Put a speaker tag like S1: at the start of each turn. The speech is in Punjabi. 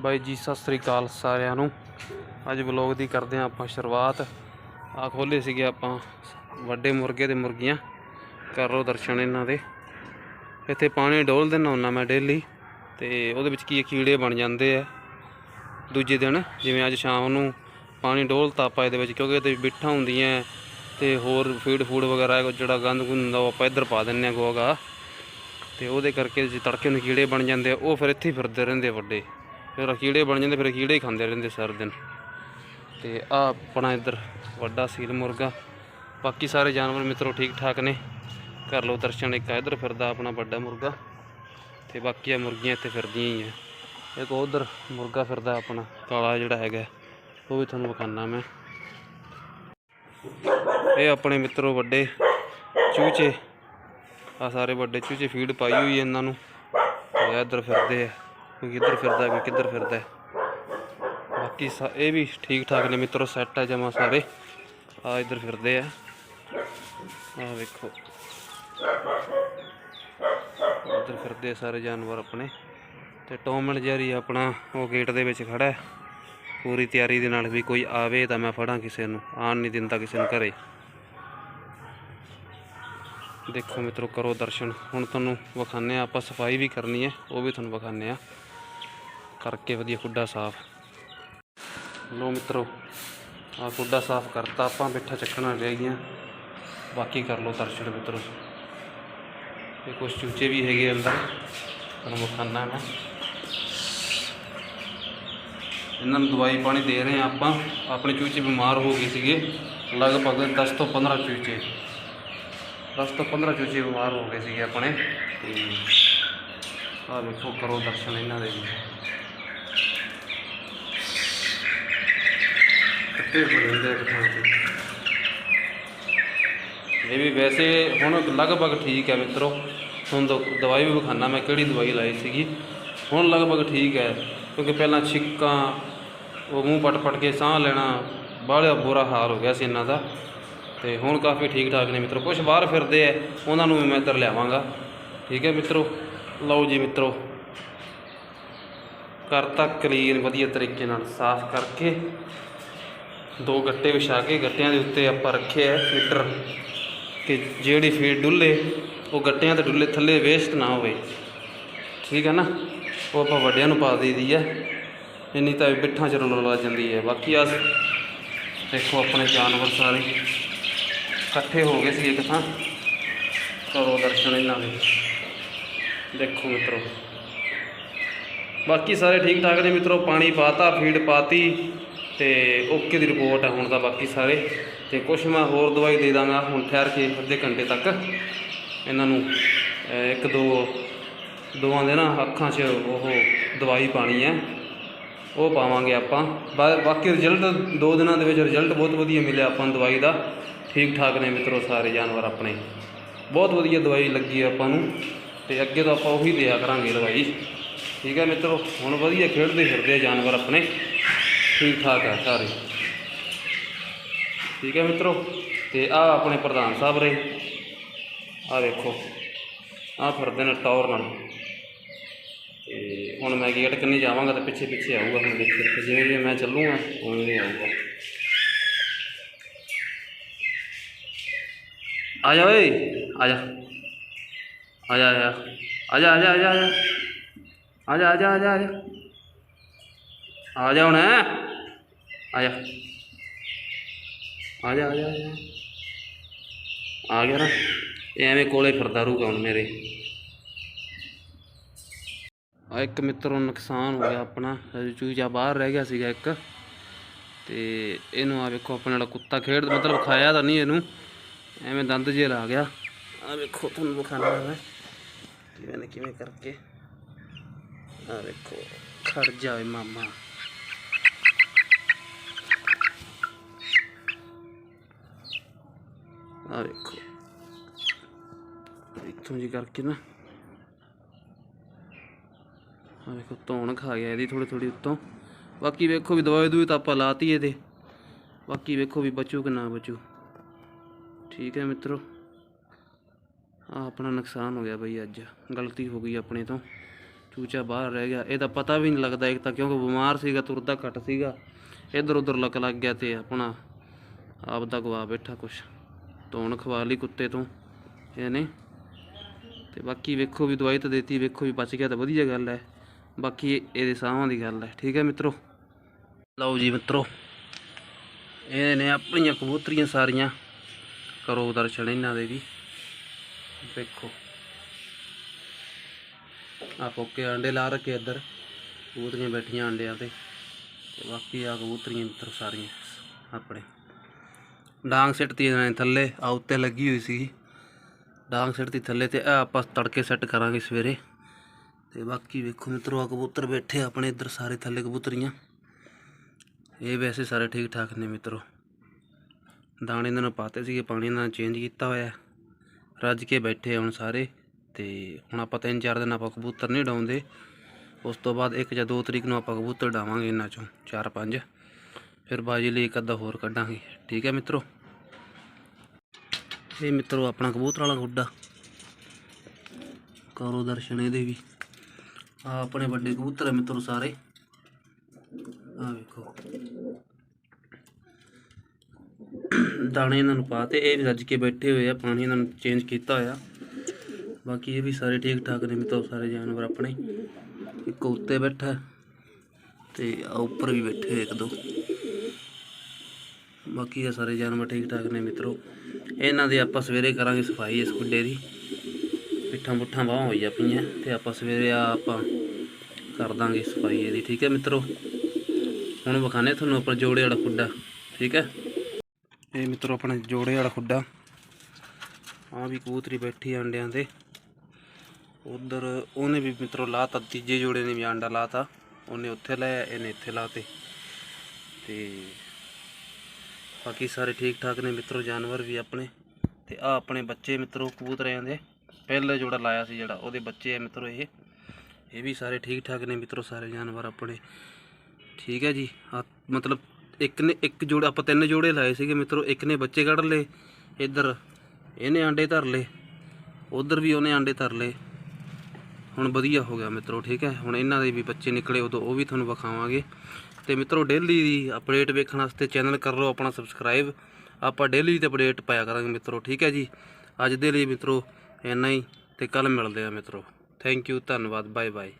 S1: ਬਾਈ ਜੀ, ਸਤਿ ਸ੍ਰੀ ਅਕਾਲ ਸਾਰਿਆਂ ਨੂੰ। ਅੱਜ ਵਲੌਗ ਦੀ ਕਰਦੇ ਹਾਂ ਆਪਾਂ ਸ਼ੁਰੂਆਤ। ਆ ਖੋਲੇ ਸੀਗੇ ਆਪਾਂ ਵੱਡੇ ਮੁਰਗੇ ਤੇ ਮੁਰਗੀਆਂ। ਕਰ ਲਓ ਦਰਸ਼ਨ ਇਹਨਾਂ ਦੇ। ਇੱਥੇ ਪਾਣੀ ਡੋਲ ਦਿੰਦਾ ਹੁੰਦਾ ਮੈਂ ਡੇਲੀ ਤੇ ਉਹਦੇ ਵਿੱਚ ਕੀ ਕੀੜੇ ਬਣ ਜਾਂਦੇ ਆ। ਦੂਜੇ ਦਿਨ ਜਿਵੇਂ ਅੱਜ ਸ਼ਾਮ ਨੂੰ ਪਾਣੀ ਡੋਲਤਾ ਆਪਾਂ ਇਹਦੇ ਵਿੱਚ, ਕਿਉਂਕਿ ਇਹਦੇ ਵਿੱਚ ਬਿੱਠਾਂ ਹੁੰਦੀਆਂ ਤੇ ਹੋਰ ਫੀਡ ਫੂਡ ਵਗੈਰਾ, ਜਿਹੜਾ ਗੰਦ ਗੁੰਦ ਹੁੰਦਾ ਉਹ ਆਪਾਂ ਇੱਧਰ ਪਾ ਦਿੰਨੇ ਆ ਗੋਗਾ ਤੇ ਉਹਦੇ ਕਰਕੇ ਜੇ ਤੜਕੇ ਨੂੰ ਕੀੜੇ ਬਣ ਜਾਂਦੇ ਆ, ਉਹ ਫਿਰ ਇੱਥੇ ਹੀ ਫਿਰਦੇ ਰਹਿੰਦੇ ਵੱਡੇ। ਫਿਰ ਕੀੜੇ ਬਣ ਜਾਂਦੇ, ਫਿਰ ਕੀੜੇ ਹੀ ਖਾਂਦੇ ਰਹਿੰਦੇ ਸਾਰਾ ਦਿਨ। ਤੇ ਆ ਆਪਣਾ ਇੱਧਰ ਵੱਡਾ ਸੀਲ ਮੁਰਗਾ। ਬਾਕੀ ਸਾਰੇ ਜਾਨਵਰ ਮਿੱਤਰੋ ਠੀਕ ਠਾਕ ਨੇ। ਕਰ ਲਓ ਦਰਸ਼ਨ ਇੱਕ ਇੱਧਰ ਫਿਰਦਾ ਆਪਣਾ ਵੱਡਾ ਮੁਰਗਾ। ਤੇ ਬਾਕੀ ਆ ਮੁਰਗੀਆਂ ਇੱਥੇ ਫਿਰਦੀਆਂ ਹੀ ਆ। ਇੱਕ ਉਧਰ ਮੁਰਗਾ ਫਿਰਦਾ ਆਪਣਾ, ਕਾਲਾ ਜਿਹੜਾ ਹੈਗਾ। ਉਹ ਵੀ ਤੁਹਾਨੂੰ ਵਿਖਾਣਾ ਮੈਂ। ਇਹ ਆਪਣੇ ਮਿੱਤਰੋ ਵੱਡੇ ਚੂਚੇ। ਆ ਸਾਰੇ ਵੱਡੇ ਚੂਚੇ, ਫੀਡ ਪਾਈ ਹੋਈ ਇਹਨਾਂ ਨੂੰ। ਤੇ ਇੱਧਰ ਫਿਰਦੇ ਆ। ਕੋਈ ਕਿੱਧਰ ਫਿਰਦਾ, ਕੋਈ ਕਿੱਧਰ ਫਿਰਦਾ ਬਾਕੀ ਸਾ- ਇਹ ਵੀ ਠੀਕ ਠਾਕ ਨੇ ਮਿੱਤਰੋ ਸੈੱਟ ਆ ਜਮਾ ਸਾਰੇ। ਆ ਇੱਧਰ ਫਿਰਦੇ ਆ। ਆ ਵੇਖੋ। ਇੱਧਰ ਫਿਰਦੇ ਸਾਰੇ ਜਾਨਵਰ ਆਪਣੇ। ਤੇ ਟੌਮ ਐਂਡ ਜੈਰੀ ਆਪਣਾ ਉਹ ਗੇਟ ਦੇ ਵਿੱਚ ਖੜਾ ਹੈ। ਪੂਰੀ ਤਿਆਰੀ ਦੇ ਨਾਲ ਵੀ ਕੋਈ ਆਵੇ ਤਾਂ ਮੈਂ ਫੜਾਂ ਕਿਸੇ ਨੂੰ। ਆਣ ਨਹੀਂ ਦਿੰਦਾ ਕਿਸੇ ਨੂੰ ਘਰੇ। ਦੇਖੋ ਮਿੱਤਰੋ, ਕਰੋ ਦਰਸ਼ਨ। ਹੁਣ ਤੁਹਾਨੂੰ ਵਿਖਾਣੇ ਆ ਆਪਾਂ ਸਫ਼ਾਈ ਵੀ ਕਰਨੀ ਹੈ, ਉਹ ਵੀ ਤੁਹਾਨੂੰ ਵਿਖਾਣੇ ਆ ਕਰਕੇ ਵਧੀਆ ਖੁੱਡਾ ਸਾਫ਼। ਲੋ ਮਿੱਤਰੋ ਆ ਖੁੱਡਾ ਸਾਫ਼ ਕਰਤਾ, ਆਪਾਂ ਬਿੱਠਾ ਚੱਕਣਾ ਰਹਿ ਗਈਆਂ ਬਾਕੀ ਕਰ ਲਓ ਦਰਸ਼ਨ ਮਿੱਤਰੋ। ਇਹ ਕੁਝ ਚੂਚੇ ਵੀ ਹੈਗੇ ਅੰਦਰ, ਤੁਹਾਨੂੰ ਵਿਖਾਣਾ ਮੈਂ। ਇਹਨਾਂ ਨੂੰ ਦਵਾਈ ਪਾਣੀ ਦੇ ਰਹੇ ਆ ਆਪਾਂ। ਆਪਣੇ ਚੂਚੇ ਬਿਮਾਰ ਹੋ ਗਏ ਸੀਗੇ, ਲਗਭਗ 10 ਤੋਂ 15 ਚੂਚੇ। 10 ਤੋਂ 15 ਚੂਚੇ ਬਿਮਾਰ ਹੋ ਗਏ ਸੀਗੇ ਆਪਣੇ। ਤੇ ਆ ਵੇਖੋ ਕਰੋ ਦਰਸ਼ਨ ਇਹਨਾਂ ਦੇ ਵੀ। ਕੱਟੇ ਹੋ ਇਹ ਵੀ ਵੈਸੇ ਹੁਣ ਲਗਭਗ ਠੀਕ ਹੈ ਮਿੱਤਰੋ। ਹੁਣ ਦ- ਦਵਾਈ ਵੀ ਵਿਖਾਣਾ ਮੈਂ ਕਿਹੜੀ ਦਵਾਈ ਲਾਈ ਸੀਗੀ। ਹੁਣ ਲਗਭਗ ਠੀਕ ਹੈ, ਕਿਉਂਕਿ ਪਹਿਲਾਂ ਛਿੱਕਾਂ, ਉਹ ਮੂੰਹ ਪਟ ਪਟ ਕੇ ਸਾਹ ਲੈਣਾ ਬਾਹਲਾ ਬੁਰਾ ਹਾਲ ਹੋ ਗਿਆ ਸੀ ਇਹਨਾਂ ਦਾ। ਤੇ ਹੁਣ ਕਾਫੀ ਠੀਕ ਠਾਕ ਨੇ ਮਿੱਤਰੋ। ਕੁਝ ਬਾਹਰ ਫਿਰਦੇ ਆ, ਉਹਨਾਂ ਨੂੰ ਵੀ ਮੈਂ ਇੱਧਰ ਲਿਆਵਾਂਗਾ। ਠੀਕ ਹੈ ਮਿੱਤਰੋ? ਲਓ ਜੀ ਮਿੱਤਰੋ। ਕਰਤਾ ਕਲੀਨ ਵਧੀਆ ਤਰੀਕੇ ਨਾਲ ਸਾਫ਼ ਕਰਕੇ ਦੋ ਗੱਟੇ ਵਿਛਾ ਕੇ ਗੱਟਿਆਂ ਦੇ ਉੱਤੇ ਆਪਾਂ ਰੱਖਿਆ ਹੈ ਫੀਡਰ ਕਿ ਜਿਹੜੀ ਫੀਡ ਡੁੱਲੇ, ਉਹ ਗੱਟਿਆਂ ਤੇ ਡੁੱਲੇ ਥੱਲੇ ਵੇਸਟ ਨਾ ਹੋਵੇ। ਠੀਕ ਹੈ ਨਾ? ਉਹ ਆਪਾਂ ਵੱਡਿਆਂ ਨੂੰ ਪਾ ਦੇਈਦੀ ਹੈ। ਇੰਨੀ ਤਾਂ ਬਿੱਠਾਂ ਚ ਰੁਲ ਲੱਗ ਜਾਂਦੀ ਹੈ। ਬਾਕੀ ਆ ਦੇਖੋ ਆਪਣੇ ਜਾਨਵਰ ਸਾਰੇ। ਇਕੱਠੇ ਹੋ ਗਏ ਸੀ ਇੱਕ ਥਾਂ। ਕਰੋ ਦਰਸ਼ਨ ਇਹਨਾਂ ਦੇ। ਦੇਖੋ ਮਿੱਤਰੋ। ਬਾਕੀ ਸਾਰੇ ਠੀਕ ਠਾਕ ਨੇ ਮਿੱਤਰੋ। ਪਾਣੀ ਪਾਤਾ ਫੀਡ ਪਾਤੀ। ਤੇ ਓਕੇ ਦੀ ਰਿਪੋਰਟ ਹੈ ਹੁਣ ਤਾਂ ਬਾਕੀ ਸਾਰੇ। ਤੇ ਕੁਛ ਮੈਂ ਹੋਰ ਦਵਾਈ ਦੇ ਦਾਂਗਾ, ਹੁਣ ਠਹਿਰ ਕੇ ਅੱਧੇ ਘੰਟੇ ਤੱਕ। ਇਹਨਾਂ ਨੂੰ ਇੱਕ ਦੋ ਦੋਵਾਂ ਦੇ ਨਾ ਅੱਖਾਂ 'ਚ ਉਹ ਦਵਾਈ ਪਾਣੀ ਹੈ ਉਹ ਪਾਵਾਂਗੇ ਆਪਾਂ। ਬਾ- ਬਾਕੀ ਰਿਜ਼ਲਟ ਦੋ ਦਿਨਾਂ ਦੇ ਵਿੱਚ ਰਿਜ਼ਲਟ ਬਹੁਤ ਵਧੀਆ ਮਿਲਿਆ ਆਪਾਂ ਨੂੰ ਦਵਾਈ ਦਾ। ਠੀਕ ਠਾਕ ਨੇ ਮਿੱਤਰੋ ਸਾਰੇ ਜਾਨਵਰ ਆਪਣੇ। ਬਹੁਤ ਵਧੀਆ ਦਵਾਈ ਲੱਗੀ ਆਪਾਂ ਨੂੰ। ਤੇ ਅੱਗੇ ਤੋਂ ਆਪਾਂ ਉਹੀ ਦਿਆ ਕਰਾਂਗੇ ਦਵਾਈ। ਠੀਕ ਹੈ ਮਿੱਤਰੋ, ਹੁਣ ਵਧੀਆ ਖੇਡਦੇ ਫਿਰਦੇ ਜਾਨਵਰ ਆਪਣੇ। ਠੀਕ ਠਾਕ ਹੈ ਸਾਰੇ। ਠੀਕ ਹੈ ਮਿੱਤਰੋ, ਤੇ ਆ ਆਪਣੇ ਪ੍ਰਧਾਨ ਸਾਹਿਬ ਰਹੇ। ਆ ਵੇਖੋ ਆ ਫਿਰਦੇ ਨੇ ਟੌਰ ਨਾਲ। ਤੇ ਹੁਣ ਮੈਂ ਗੇਟ ਕੰਨੀ ਜਾਵਾਂਗਾ ਤਾਂ ਪਿੱਛੇ ਪਿੱਛੇ ਆਊਗਾ, ਹੁਣ ਦੇਖੋ ਤੇ ਜਿਵੇਂ ਜਿਵੇਂ ਮੈਂ ਚੱਲੂਗਾ ਉਵੇਂ ਹੀ ਆਊਗਾ। ਆ ਜਾ ਓਏ ਆ ਜਾ। ਆ ਜਾ ਆ ਜਾ ਆ ਜਾ ਆ ਜਾ। ਆ ਜਾ ਆ ਜਾ ਆ ਜਾ ਆ ਜਾ। ਆ ਜਾ ਹੁਣ। ਆ ਜਾ ਆ ਜਾ ਆ ਜਾ। ਆ ਗਿਆ ਨਾ। ਐਵੇਂ ਕੋਲੇ ਫਿਰਦਾ ਰਹੂਗਾ ਹੁਣ ਮੇਰੇ। ਆ ਇੱਕ ਮਿੱਤਰੋਂ ਨੁਕਸਾਨ ਹੋ ਗਿਆ ਆਪਣਾ ਚੂਜਾ ਬਾਹਰ ਰਹਿ ਗਿਆ ਸੀਗਾ ਇੱਕ। ਤੇ ਇਹਨੂੰ ਆ ਵੇਖੋ, ਆਪਣੇ ਨਾਲ ਕੁੱਤਾ ਖੇਡ ਮਤਲਬ ਖਾਇਆ ਤਾਂ ਨਹੀਂ ਇਹਨੂੰ। ਐਵੇਂ ਦੰਦ ਜੇ ਲਾ ਗਿਆ। ਆ ਵੇਖੋ, ਤੁਹਾਨੂੰ ਵਿਖਾਣਾ ਮੈਂ। ਕਿਵੇਂ ਕਿਵੇਂ ਕਰਕੇ। ਆ ਵੇਖੋ, ਖੜ ਜਾਵੇ ਮਾਮਾ। ਆ ਵੇਖੋ। ਇੱਥੋਂ ਜੀ ਕਰਕੇ ਨਾ। ਆ ਵੇਖੋ, ਧੌਣ ਖਾ ਗਿਆ ਇਹਦੀ ਥੋੜੀ ਥੋੜੀ ਉੱਤੋਂ। ਬਾਕੀ ਵੇਖੋ ਵੀ ਦਵਾਈ ਦੂਈ ਤਾਂ ਆਪਾਂ ਲਾਤੀ ਇਹਦੇ। ਬਾਕੀ ਵੇਖੋ ਵੀ ਬਚੂ ਕਿ ਨਾ ਬਚੂ। ਠੀਕ ਹੈ ਮਿੱਤਰੋ। ਆ ਆਪਣਾ ਨੁਕਸਾਨ ਹੋ ਗਿਆ ਬਈ ਅੱਜ। ਗਲਤੀ ਹੋ ਗਈ ਆਪਣੇ ਤੋਂ। ਚੂਚਾ ਬਾਹਰ ਰਹਿ ਗਿਆ। ਇਹਦਾ ਪਤਾ ਵੀ ਨਹੀਂ ਲੱਗਦਾ ਇੱਕ ਤਾਂ ਕਿਉਂਕਿ ਬਿਮਾਰ ਸੀਗਾ, ਤੁਰਦਾ ਘੱਟ ਸੀਗਾ। ਇੱਧਰ ਉੱਧਰ ਲੱਕ ਲੱਗ ਗਿਆ ਤੇ ਆਪਣਾ। ਆਪ ਦਾ ਗਵਾ ਬੈਠਾ ਕੁਛ। ਧੋਣ ਖਵਾ ਲਈ ਕੁੱਤੇ ਤੋਂ ਇਹਨੇ ਤੇ ਬਾਕੀ ਵੇਖੋ ਵੀ ਦਵਾਈ ਤਾਂ ਦੇਤੀ, ਵੇਖੋ ਵੀ ਬਚ ਗਿਆ ਤਾਂ ਵਧੀਆ ਗੱਲ ਹੈ। ਬਾਕੀ ਇਹਦੇ ਸਾਹਾਂ ਦੀ ਗੱਲ ਹੈ, ਠੀਕ ਹੈ ਮਿੱਤਰੋ? ਲਓ ਜੀ ਮਿੱਤਰੋ, ਇਹ ਨੇ ਆਪਣੀਆਂ ਕਬੂਤਰੀਆਂ ਸਾਰੀਆਂ। ਕਰੋ ਦਰਸ਼ਨ ਇਹਨਾਂ ਦੇ ਵੀ। ਵੇਖੋ। ਆ ਕੋਕੇ ਆਂਡੇ ਲਾ ਰੱਖੇ ਇੱਧਰ, ਕਬੂਤਰੀਆਂ ਬੈਠੀਆਂ ਆਂਡਿਆਂ ਤੇ। ਤੇ ਬਾਕੀ ਆ ਕਬੂਤਰੀਆਂ ਮਿੱਤਰ ਸਾਰੀਆਂ, ਆਪਣੇ। ਡਾਂਗ ਸਿੱਟਤੀ ਇਹਨਾਂ ਨੇ ਥੱਲੇ ਆ ਉੱਤੇ ਲੱਗੀ ਹੋਈ ਸੀ ਡਾਂਗ ਸਿੱਟਤੀ ਥੱਲੇ ਤੇ ਆ ਆਪਾਂ ਤੜਕੇ ਸੈੱਟ ਕਰਾਂਗੇ ਸਵੇਰੇ। ਤੇ ਬਾਕੀ ਵੇਖੋ ਮਿੱਤਰੋ ਆ ਕਬੂਤਰ ਬੈਠੇ ਆਪਣੇ ਇੱਧਰ ਸਾਰੇ ਥੱਲੇ ਕਬੂਤਰੀਆਂ। ਇਹ ਵੈਸੇ ਸਾਰੇ ਠੀਕ ਠਾਕ ਨੇ ਮਿੱਤਰੋ। ਦਾਣੇ ਇਹਨਾਂ ਨੂੰ ਪਾਤੇ ਸੀਗੇ, ਪਾਣੀ ਇਹਨਾਂ ਨੇ ਚੇਂਜ ਕੀਤਾ ਹੋਇਆ। ਰੱਜ ਕੇ ਬੈਠੇ ਹੁਣ ਸਾਰੇ। ਤੇ ਹੁਣ ਆਪਾਂ ਤਿੰਨ ਚਾਰ ਦਿਨ ਆਪਾਂ ਕਬੂਤਰ ਨਹੀਂ ਡਾਉਂਦੇ ਉਸ ਤੋਂ ਬਾਅਦ ਇੱਕ ਜਾਂ ਦੋ ਤਰੀਕ ਨੂੰ ਆਪਾਂ ਕਬੂਤਰ ਡਾਵਾਂਗੇ ਇਹਨਾਂ ਚੋਂ, ਚਾਰ ਪੰਜ। ਫਿਰ ਬਾਜੀ ਲਈ ਇੱਕ ਅੱਧਾ ਹੋਰ ਕੱਢਾਂਗੇ। ਠੀਕ ਹੈ ਮਿੱਤਰੋ? ਇਹ ਮਿੱਤਰੋ ਆਪਣਾ ਕਬੂਤਰ ਵਾਲਾ ਗੁੱਡਾ ਕਰੋ ਦਰਸ਼ਨ ਇਹਦੇ ਵੀ। ਆ ਆਪਣੇ ਵੱਡੇ ਕਬੂਤਰ ਹੈ ਮਿੱਤਰੋ ਸਾਰੇ। ਆ ਵੇਖੋ। ਦਾਣੇ ਇਹਨਾਂ ਨੂੰ ਪਾਤੇ, ਇਹ ਵੀ ਰੱਜ ਕੇ ਬੈਠੇ ਹੋਏ ਆ, ਪਾਣੀ ਇਹਨਾਂ ਨੂੰ ਚੇਂਜ ਕੀਤਾ ਹੋਇਆ। ਬਾਕੀ ਇਹ ਵੀ ਸਾਰੇ ਠੀਕ ਠਾਕ ਨੇ ਮਿੱਤਰੋ, ਸਾਰੇ ਜਾਨਵਰ ਆਪਣੇ। ਇੱਕ ਉੱਤੇ ਬੈਠਾ ਤੇ ਉੱਪਰ ਵੀ ਬੈਠੇ ਹੋਏ ਇੱਕ ਦੋ। ਬਾਕੀ ਇਹ ਸਾਰੇ ਜਾਨਵਰ ਠੀਕ ਠਾਕ ਨੇ ਮਿੱਤਰੋ। ਇਹਨਾਂ ਦੀ ਆਪਾਂ ਸਵੇਰੇ ਕਰਾਂਗੇ ਸਫ਼ਾਈ ਇਸ ਖੁੱਡੇ ਦੀ। ਪਿੱਠਾਂ ਪੁੱਠਾਂ ਬਾਹਾਂ ਹੋਈਆਂ ਪਈਆਂ ਤੇ ਆਪਾਂ ਸਵੇਰੇ ਆ ਆਪਾਂ ਕਰ ਦਾਂਗੇ ਸਫ਼ਾਈ ਇਹਦੀ, ਠੀਕ ਹੈ ਮਿੱਤਰੋ? ਹੁਣ ਵਿਖਾਣੇ ਤੁਹਾਨੂੰ ਆਪਣਾ ਜੋੜੇ ਵਾਲਾ ਖੁੱਡਾ, ਠੀਕ ਹੈ? ਇਹ ਮਿੱਤਰੋ ਆਪਣਾ ਜੋੜੇ ਵਾਲਾ ਖੁੱਡਾ। ਆ ਵੀ ਕਬੂਤਰੀ ਬੈਠੀ ਆਂਡਿਆਂ ਅੰਡਿਆਂ ਤੇ ਉਧਰ ਉਹਨੇ ਵੀ ਮਿੱਤਰੋ ਲਾਤਾ, ਤੀਜੇ ਜੋੜੇ ਨੇ ਵੀ ਆਂਡਾ ਲਾਤਾ। ਉਹਨੇ ਉੱਥੇ ਲਾਇਆ ਇਹਨੇ ਇੱਥੇ ਲਾਤੇ। ਤੇ ਬਾਕੀ ਸਾਰੇ ਠੀਕ ਠਾਕ ਨੇ ਮਿੱਤਰੋ, ਜਾਨਵਰ ਵੀ ਆਪਣੇ ਤੇ ਆ ਆਪਣੇ ਬੱਚੇ ਮਿੱਤਰੋ ਕਬੂਤਰਿਆਂ ਦੇ ਪਹਿਲਾ ਜੋੜਾ ਲਾਇਆ ਸੀ ਜਿਹੜਾ, ਉਹਦੇ ਬੱਚੇ ਆ ਮਿੱਤਰੋ ਇਹ। ਇਹ ਵੀ ਸਾਰੇ ਠੀਕ ਠਾਕ ਨੇ ਮਿੱਤਰੋ, ਸਾਰੇ ਜਾਨਵਰ ਆਪਣੇ। ਠੀਕ ਹੈ ਜੀ, ਆ ਮਤਲਬ ਇੱਕ ਨੇ ਇੱਕ ਜੋੜਾ, ਆਪਾਂ ਤਿੰਨ ਜੋੜੇ ਲਾਏ ਸੀਗੇ ਮਿੱਤਰੋ, ਇੱਕ ਨੇ ਬੱਚੇ ਕੱਢ ਲਏ, ਇੱਧਰ ਇਹਨੇ ਆਂਡੇ ਧਰ ਲਏ, ਉਧਰ ਵੀ ਉਹਨੇ ਆਂਡੇ ਧਰ ਲਏ। ਹੁਣ ਵਧੀਆ ਹੋ ਗਿਆ ਮਿੱਤਰੋ, ਠੀਕ ਹੈ, ਹੁਣ ਇਹਨਾਂ ਦੇ ਵੀ ਬੱਚੇ ਨਿਕਲੇ, ਉਦੋਂ ਉਹ ਵੀ ਤੁਹਾਨੂੰ ਵਿਖਾਵਾਂਗੇ। ਤੇ ਮਿੱਤਰੋ ਡੇਲੀ ਦੀ ਅਪਡੇਟ ਵੇਖਣ ਵਾਸਤੇ ਚੈਨਲ ਕਰ ਲਓ ਆਪਣਾ ਸਬਸਕ੍ਰਾਈਬ ਆਪਾਂ ਡੇਲੀ ਦੀ ਅਪਡੇਟ ਪਾਇਆ ਕਰਾਂਗੇ ਮਿੱਤਰੋ, ਠੀਕ ਹੈ ਜੀ? ਅੱਜ ਦੇ ਲਈ ਮਿੱਤਰੋ, ਇੰਨਾ ਹੀ ਤੇ ਕੱਲ ਮਿਲਦੇ ਆ ਮਿੱਤਰੋ। ਥੈਂਕ ਯੂ ਧੰਨਵਾਦ ਬਾਏ ਬਾਏ